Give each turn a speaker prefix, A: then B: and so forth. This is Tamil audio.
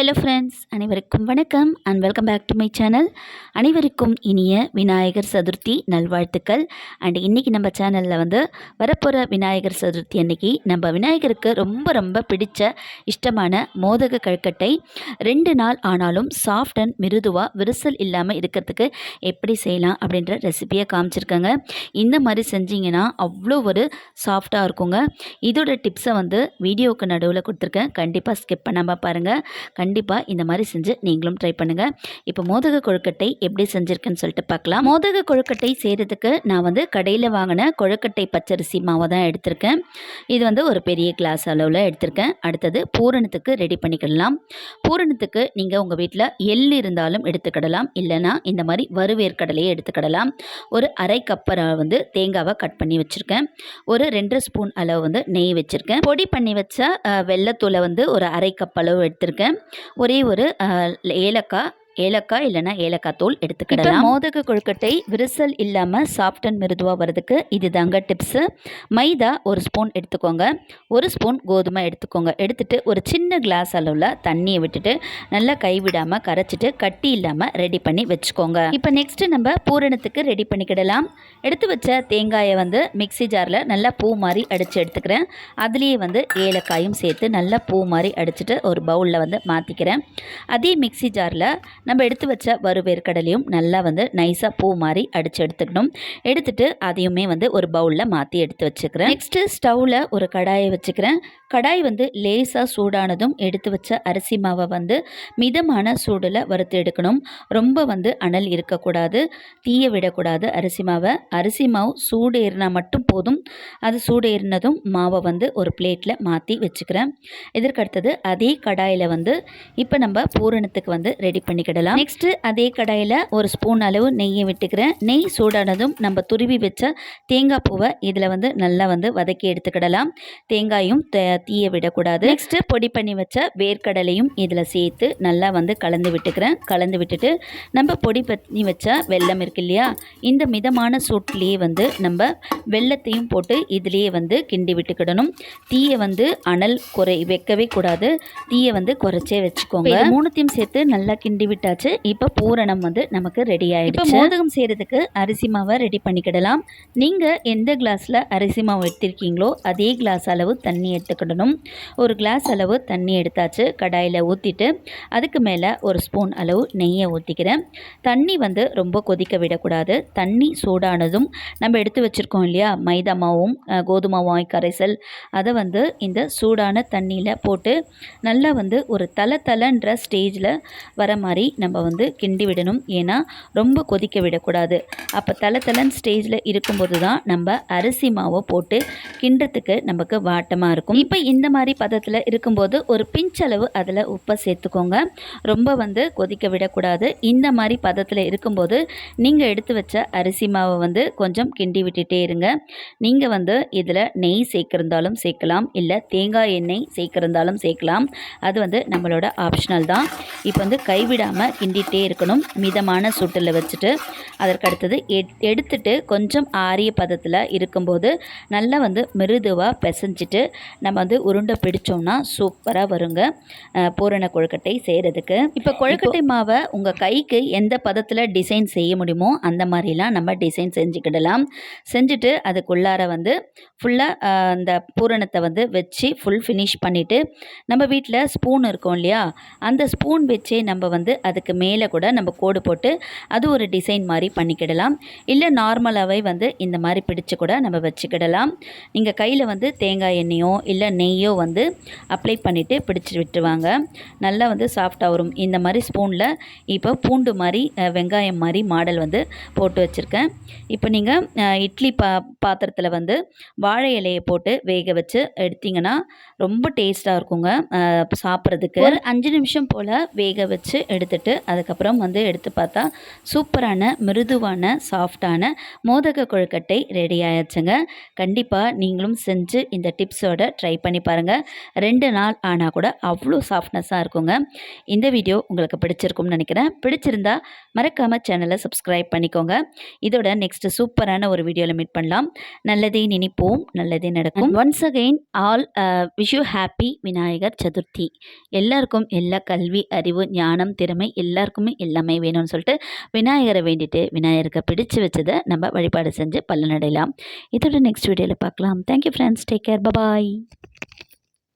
A: ஹலோ ஃப்ரெண்ட்ஸ் அனைவருக்கும் வணக்கம் and welcome back to my channel அனைவருக்கும் இனிய விநாயகர் சதுர்த்தி நல்வாழ்த்துக்கள். அண்ட் இன்றைக்கி நம்ம சேனலில் வந்து வரப்போகிற விநாயகர் சதுர்த்தி அன்னைக்கு நம்ம விநாயகருக்கு ரொம்ப ரொம்ப பிடித்த இஷ்டமான மோதக கழுக்கட்டை ரெண்டு நாள் ஆனாலும் சாஃப்ட் அண்ட் மிருதுவாக விரிசல் இல்லாமல் இருக்கிறதுக்கு எப்படி செய்யலாம் அப்படின்ற ரெசிபியை காமிச்சிருக்கேங்க. இந்த மாதிரி செஞ்சிங்கன்னா அவ்வளோ ஒரு சாஃப்டாக இருக்குங்க. இதோட டிப்ஸை வந்து வீடியோவுக்கு நடுவில் கொடுத்துருக்கேன். கண்டிப்பாக ஸ்கிப் பண்ணாமல் பாருங்கள் கண்டிப்பாக இந்த மாதிரி செஞ்சு நீங்களும் ட்ரை பண்ணுங்கள் இப்போ மோதக கொழுக்கட்டை எப்படி செஞ்சுருக்குன்னு சொல்லிட்டு பார்க்கலாம். மோதக கொழுக்கட்டை செய்கிறதுக்கு நான் வந்து கடையில் வாங்கின கொழுக்கட்டை பச்சரிசி மாவை தான் எடுத்திருக்கேன். இது வந்து ஒரு பெரிய கிளாஸ் அளவில் எடுத்திருக்கேன். அடுத்தது பூரணத்துக்கு ரெடி பண்ணிக்கிடலாம் பூரணத்துக்கு நீங்கள் உங்கள் வீட்டில் எள் இருந்தாலும் எடுத்துக்கிடலாம். இல்லைனா இந்த மாதிரி வறுவேற்கடலையே எடுத்துக்கிடலாம். ஒரு அரை கப்பரை வந்து தேங்காவை கட் பண்ணி வச்சுருக்கேன். ஒரு ரெண்டு ஸ்பூன் அளவு வந்து நெய் வச்சுருக்கேன். பொடி பண்ணி வச்ச வெள்ளத்தூளை வந்து ஒரு அரை கப் அளவு எடுத்திருக்கேன். ஒரே ஒரு ஏலக்காய் ஏலக்காய் இல்லைன்னா ஏலக்காய் தூள் எடுத்துக்கிடலாம். மோதக கொழுக்கட்டை விரிசல் இல்லாமல் சாஃப்ட் அண்ட் மிருதுவாக வரதுக்கு இது தாங்க டிப்ஸு மைதா ஒரு ஸ்பூன் எடுத்துக்கோங்க. ஒரு ஸ்பூன் கோதுமை எடுத்துக்கோங்க. எடுத்துகிட்டு ஒரு சின்ன கிளாஸ் அளவில் தண்ணியை விட்டுட்டு நல்லா கைவிடாமல் கரைச்சிட்டு கட்டி இல்லாமல் ரெடி பண்ணி வச்சுக்கோங்க. இப்போ நெக்ஸ்ட்டு நம்ம பூரணத்துக்கு ரெடி பண்ணிக்கிடலாம். எடுத்து வச்ச தேங்காயை வந்து மிக்ஸி ஜாரில் நல்லா பூ மாதிரி அடித்து எடுத்துக்கிறேன். அதுலேயே வந்து ஏலக்காயும் சேர்த்து நல்லா பூ மாதிரி அடிச்சுட்டு ஒரு பவுலில் வந்து மாற்றிக்கிறேன் அதே மிக்ஸி ஜாரில் நம்ம எடுத்து வச்ச வறுவேற்கடலையும் நல்லா வந்து நைஸாக பூ மாதிரி அடித்து எடுத்துக்கணும். எடுத்துகிட்டு அதையுமே வந்து ஒரு பவுலில் மாற்றி எடுத்து வச்சுக்கிறேன். நெக்ஸ்ட்டு ஸ்டவ்வில் ஒரு கடாயை வச்சுக்கிறேன். கடாய் வந்து லேசாக சூடானதும் எடுத்து வச்ச அரிசி மாவை வந்து மிதமான சூடில் வறுத்து எடுக்கணும். ரொம்ப வந்து அனல் இருக்கக்கூடாது. தீய விடக்கூடாது அரிசி மாவை. அரிசி மாவு சூடு ஏறினா மட்டும் போதும். அது சூடு ஏறினதும் மாவை வந்து ஒரு பிளேட்டில் மாற்றி வச்சுக்கிறேன். இதற்கடுத்தது அதே கடாயில் வந்து இப்போ நம்ம பூரணத்துக்கு வந்து ரெடி பண்ணிக்கலாம். பண்ணிக்கிடலாம் நெக்ஸ்ட்டு அதே கடாயில் ஒரு ஸ்பூன் அளவு நெய்யை விட்டுக்கிறேன். நெய் சூடானதும் நம்ம துருவி வச்ச தேங்காய் பூவை இதில் வந்து நல்லா வந்து வதக்கி எடுத்துக்கிடலாம். தேங்காயும் தீய விடக்கூடாது. நெக்ஸ்ட்டு பொடி பண்ணி வச்ச வேர்க்கடலையும் இதில் சேர்த்து நல்லா வந்து கலந்து விட்டுக்கிறேன். கலந்து விட்டுட்டு நம்ம பொடி பண்ணி வச்ச வெல்லம் இருக்கு இல்லையா இந்த மிதமான சூட்லேயே வந்து நம்ம வெல்லத்தையும் போட்டு இதுலேயே வந்து கிண்டி விட்டுக்கிடணும். தீயை வந்து அனல் குறை வைக்கவே கூடாது. தீயை வந்து குறைச்சே வச்சுக்கோங்க. மூணுத்தையும் சேர்த்து நல்லா கிண்டி விட்டாச்சு இப்போ பூரணம் வந்து நமக்கு ரெடி ஆகிடுச்சு இப்போ மோதகம் செய்கிறதுக்கு அரிசி மாவை ரெடி பண்ணிக்கிடலாம். நீங்கள் எந்த கிளாஸில் அரிசி மாவு எடுத்திருக்கீங்களோ அதே கிளாஸ் அளவு தண்ணி எடுத்துக்கிடணும். ஒரு கிளாஸ் அளவு தண்ணி எடுத்தாச்சு. கடாயில் ஊற்றிட்டு அதுக்கு மேலே ஒரு ஸ்பூன் அளவு நெய்யை ஊற்றிக்கிறேன் தண்ணி வந்து ரொம்ப கொதிக்க விடக்கூடாது. தண்ணி சூடானதும் நம்ம எடுத்து வச்சுருக்கோம் இல்லையா? மைதா மாவும் கோதுமாவும் கரைசல். அதை வந்து இந்த சூடான தண்ணியில் போட்டு நல்லா வந்து ஒரு தலை தலைன்ற ஸ்டேஜில் வர மாதிரி நம்ம வந்து கிண்டி விடணும். ஏன்னா ரொம்ப கொதிக்க விடக்கூடாது. அப்போ தலை தலைன்னு ஸ்டேஜில் இருக்கும்போது தான் நம்ம அரிசி மாவை போட்டு கிண்டுறதுக்கு நமக்கு வாட்டமாக இருக்கும். இப்போ இந்த மாதிரி பதத்தில் இருக்கும்போது ஒரு பிஞ்ச் அளவு அதில் உப்பை சேர்த்துக்கோங்க. ரொம்ப வந்து கொதிக்க விடக்கூடாது. இந்த மாதிரி பதத்தில் இருக்கும்போது நீங்கள் எடுத்து வச்ச அரிசி மாவை வந்து கொஞ்சம் கிண்டி விட்டுட்டே இருங்க. நீங்கள் வந்து இதில் நெய் சேர்க்கிருந்தாலும் சேர்க்கலாம். இல்லை தேங்காய் எண்ணெய் சேர்க்கிருந்தாலும் சேர்க்கலாம். அது வந்து நம்மளோட ஆப்ஷனல் தான். இப்போ வந்து கைவிடாமல் கிண்டிகிட்டே இருக்கணும். மிதமான சூட்டில் வச்சுட்டு அதற்கு அடுத்தது எட் எடுத்துட்டு கொஞ்சம் ஆரிய பதத்தில் இருக்கும்போது நல்லா வந்து மிருதுவாக பிசைஞ்சிட்டு நம்ம வந்து உருண்டை பிடிச்சோம்னா சூப்பராக வருங்க. பூரண கொழுக்கட்டை செய்கிறதுக்கு இப்போ கொழுக்கட்டை மாவை உங்கள் கைக்கு எந்த பதத்தில் டிசைன் செய்ய முடியுமோ அந்த மாதிரிலாம் நம்ம டிசைன் செஞ்சுக்கிடலாம். செஞ்சுட்டு அதுக்குள்ளார வந்து ஃபுல்லாக அந்த பூரணத்தை வந்து வச்சு ஃபுல் ஃபினிஷ் பண்ணிவிட்டு நம்ம வீட்டில் ஸ்பூன் இருக்கும் இல்லையா? அந்த ஸ்பூன் வச்சே நம்ம வந்து அதுக்கு மேலே கூட நம்ம கோடு போட்டு அது ஒரு டிசைன் மாதிரி பண்ணிக்கிடலாம். இல்லை நார்மலாகவே வந்து இந்த மாதிரி பிடிச்சு கூட நம்ம வச்சுக்கிடலாம். நீங்கள் கையில் வந்து தேங்காய் எண்ணெயோ இல்லை நெய்யோ வந்து அப்ளை பண்ணிவிட்டு பிடிச்சி விட்டுருவாங்க. நல்லா வந்து சாஃப்டாக வரும். இந்த மாதிரி ஸ்பூனில் இப்போ பூண்டு மாதிரி வெங்காயம் மாதிரி மாடல் வந்து போட்டு வச்சுருக்கேன். இப்போ நீங்கள் இட்லி பா பாத்திரத்தில் வந்து வாழை இலையை போட்டு வேக வச்சு எடுத்தீங்கன்னா ரொம்ப டேஸ்ட்டாக இருக்குங்க. சாப்பிட்றதுக்கு. ஒரு அஞ்சு நிமிஷம் போல் வேக வச்சு எடுத்துட்டு எடுத்துட்டு அதுக்கப்புறம் வந்து எடுத்து பார்த்தா சூப்பரான மிருதுவான சாஃப்டான மோதக கொழுக்கட்டை ரெடி ஆயிடுச்சுங்க. கண்டிப்பாக நீங்களும் செஞ்சு இந்த டிப்ஸோட ட்ரை பண்ணி பாருங்கள் ரெண்டு நாள் ஆனால் கூட அவ்வளோ சாஃப்ட்னஸாக இருக்குங்க. இந்த வீடியோ உங்களுக்கு பிடிச்சிருக்கும்னு நினைக்கிறேன். பிடிச்சிருந்தா மறக்காமல் சேனலை சப்ஸ்கிரைப் பண்ணிக்கோங்க. இதோட நெக்ஸ்ட்டு சூப்பரான ஒரு வீடியோவில் மீட் பண்ணலாம். நல்லதே நினைப்போம் நல்லதே நடக்கும். Once again all wish you happy Vinayagar Chaturthi. எல்லாருக்கும் எல்லா கல்வி அறிவு ஞானம் திறமை எல்லாருக்குமே எல்லாமே வேணும்னு சொல்லிட்டு விநாயகரை வேண்டிட்டு விநாயகருக்கு பிடிச்சு வச்சதை நம்ம வழிபாடு செஞ்சு பலனடையலாம். இதோட நெக்ஸ்ட் வீடியோவில் பார்க்கலாம். Thank you friends take care bye bye